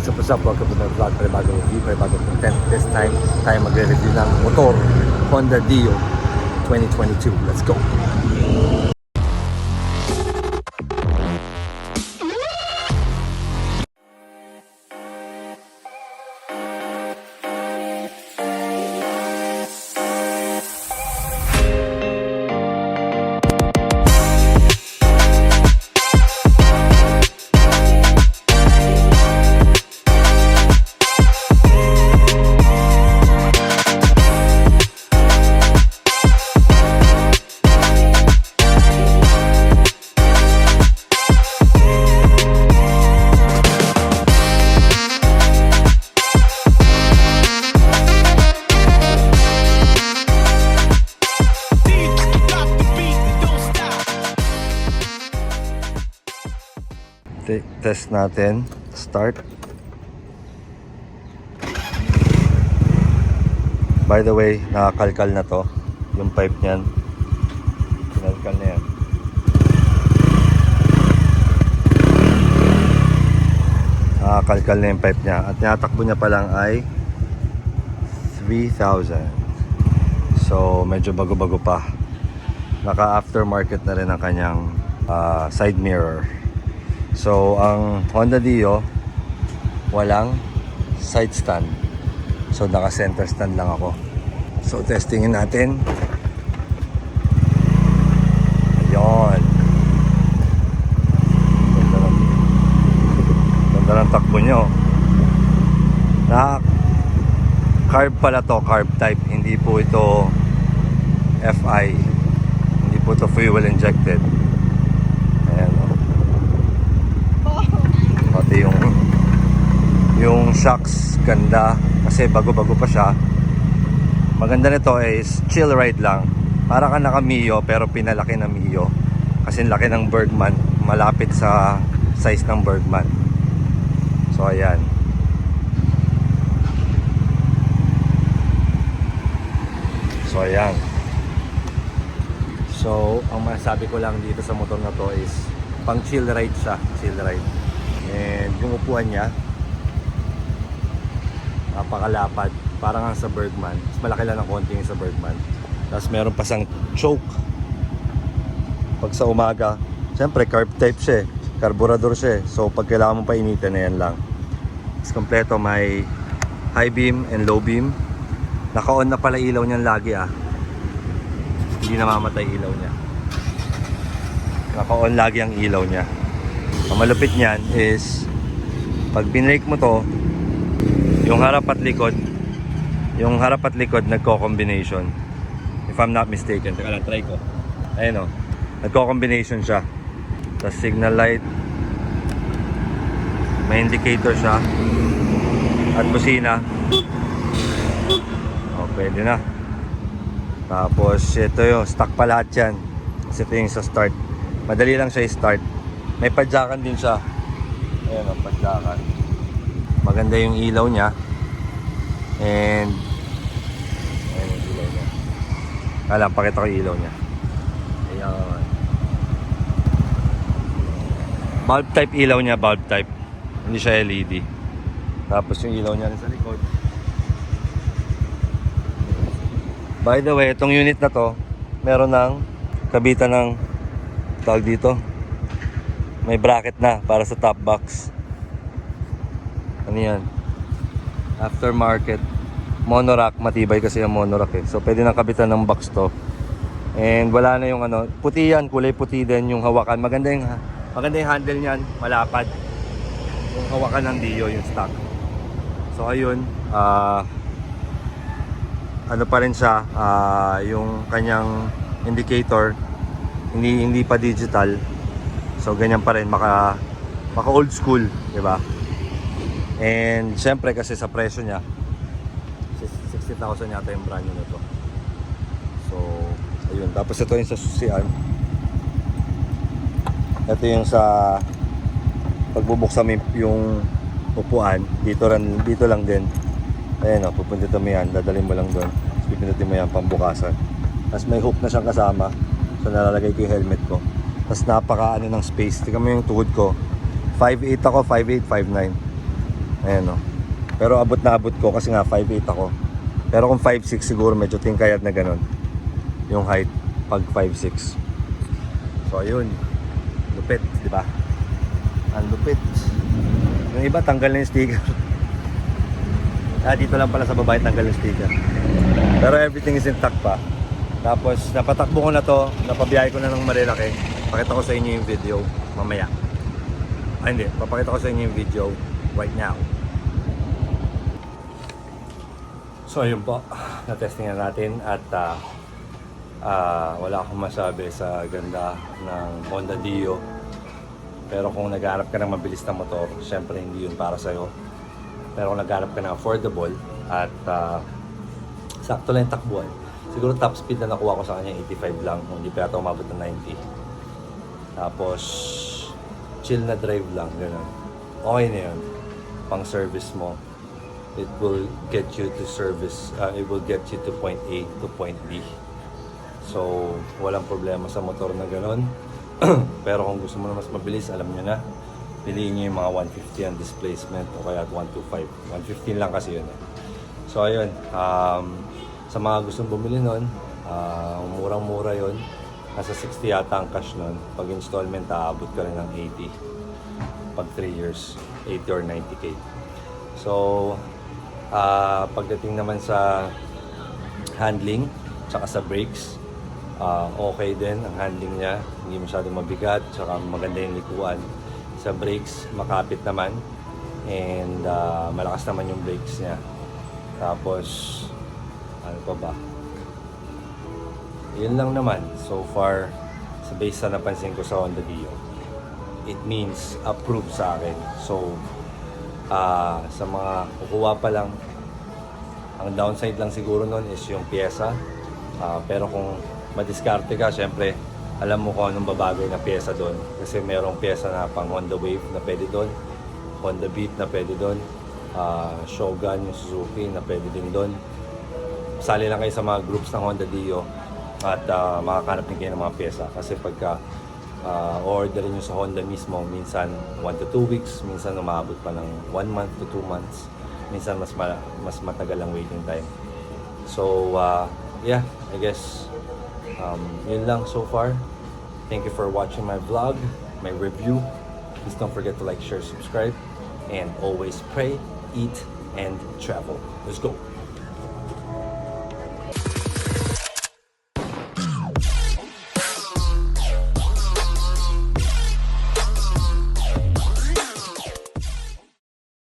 What's up, what's up? Welcome to my vlog. Panibagong review, panibagong content. This time, tayo magre-review ng motor Honda Dio 2022. Let's go! Test natin. Start. By the way, nakakalkal na to. Yung pipe niyan. Kinalkal na yan. Nakakalkal na yung pipe niya. At tinatakbo niya pa lang ay 3,000. So, medyo bago-bago pa. Naka aftermarket na rin ang kanyang ah, side mirror. So, ang Honda Dio, walang side stand. So, naka-center stand lang ako. So, testingin natin. Ayun. Ganda ng, ganda ng takbo nyo. Na, carb pala to, carb type. Hindi po ito FI. Hindi po ito fuel injected. Ayan o. Pati yung yung shocks ganda kasi bago-bago pa siya. Maganda nito is chill ride lang. Para ka naka Mio pero pinalaki na Mio. Kasi laki ng Bergman, malapit sa size ng Bergman. So ayan. So ayan. So, ang masasabi ko lang dito sa motor na to is pang chill ride siya, chill ride. And yung upuan niya, napakalapad. Parang ang sa Bergman. Mas malaki lang ng konti yung sa Bergman. Tapos meron pa siyang choke. Pag sa umaga, siyempre carb type siya eh. Carburador siya eh. So pag kailangan mo pa initin na yan lang. Tapos kompleto may high beam and low beam. Naka-on na pala ilaw niyan lagi ah. Hindi namamatay ilaw niya. Naka-on lagi ang ilaw niya. Ang malupit niyan is pag binrake mo to, yung harap at likod, yung harap at likod nagko-combination. If I'm not mistaken. Teka lang, try ko. Ayun o. Nagko-combination siya. Tapos signal light. May indicator siya. At busina. O, pwede na. Tapos, ito yung stock pa lahat yan. Kasi ito yung sa start. Madali lang siya i-start. May padyakan din siya. Ayan o, padyakan. Maganda yung ilaw niya. And, ayan yung ilaw niya. Alam, pakita ko yung ilaw niya. Ayan. Bulb type ilaw niya, bulb type. Hindi siya LED. Tapos yung ilaw niya sa likod. By the way, itong unit na to, meron ng kabitan ng tawag dito. May bracket na para sa top box. Ano yan? Aftermarket. Monorack. Matibay kasi yung monorack eh. So pwede nang kabitan ng box to. And wala na yung ano. Puti yan. Kulay puti din yung hawakan. Maganda yung, maganda yung handle niyan. Malapad. Yung hawakan ng Dio, yung stock. So ayun. Ah... ano pa rin siya, ah, yung kanyang indicator hindi hindi pa digital. So ganyan pa rin maka maka old school, 'di ba? And syempre kasi sa presyo niya 60,000 yata yung brand new na to. So ayun, tapos ito yung sa susian. Ito yung sa pagbubuksan mo yung upuan, dito ran dito lang din. Ayan o, pupunta mo yan, dadalhin mo lang doon. Pipindutin mo yan pambukasan. Tapos may hook na siyang kasama. So nalalagay ko yung helmet ko. Tapos napaka ano ng space. Tingnan mo yung tuhod ko. 5'8 ako, 5'8, 5'9. Ayan o. Pero abot na abot ko kasi nga 5'8 ako. Pero kung 5'6 siguro medyo tingkayat na ganun. Yung height pag 5'6. So ayun. Lupit, di ba? Ang lupit. Yung iba tanggal na yung sticker. ah, dito lang pala sa babae tanggal yung sticker. Pero everything is intact pa. Tapos napatakbo ko na to, napabiyahe ko na ng Marilaki. Pakita ko sa inyo yung video mamaya. Ah, hindi. Papakita ko sa inyo yung video right now. So ayun po, na-testing na natin at ah, ah, wala akong masabi sa ganda ng Honda Dio. Pero kung naghanap ka ng mabilis na motor, syempre hindi yun para sa'yo. Pero kung naghanap ka ng affordable at ah, sakto lang yung takbuhan. Siguro top speed na nakuha ko sa kanya 85 lang, hindi pa yata umabot ng 90. Tapos, chill na drive lang, gano'n. Okay na yun. Pang service mo, it will get you to service, uh, it will get you to point A to point B. So, walang problema sa motor na gano'n. Pero kung gusto mo na mas mabilis, alam nyo na, piliin nyo yung mga 150 ang displacement o kaya 125. 115 lang kasi yun. Eh. So, ayun. Um, sa mga gustong bumili nun, ah, murang-mura yun. Nasa 60 yata ang cash nun. Pag installment, aabot ka rin ng 80. Pag 3 years, 80 or 90k. So, ah, pagdating naman sa handling, tsaka sa brakes, ah, okay din ang handling niya. Hindi masyadong mabigat, tsaka maganda yung likuan. Sa brakes, makapit naman. And ah, malakas naman yung brakes niya. Tapos, ano pa ba? Yun lang naman. So far, sa base sa napansin ko sa Honda Dio, it means approved sa akin. So, ah sa mga kukuha pa lang, ang downside lang siguro nun is yung pyesa. Ah, pero kung madiskarte ka, syempre, alam mo kung anong babagay na pyesa doon. Kasi merong pyesa na pang Honda Wave na pwede doon, Honda Beat na pwede doon, ah, Shogun, yung Suzuki na pwede din doon. Sali lang kayo sa mga groups ng Honda Dio at ah, makakanap din kayo ng mga pyesa. Kasi pagka uh, orderin nyo sa Honda mismo, minsan 1 to 2 weeks, minsan umabot pa ng 1 month to 2 months. Minsan mas ma- mas matagal ang waiting time. So, uh, yeah, I guess um, yun lang so far. Thank you for watching my vlog, my review. Please don't forget to like, share, subscribe, and always pray, eat, and travel. Let's go.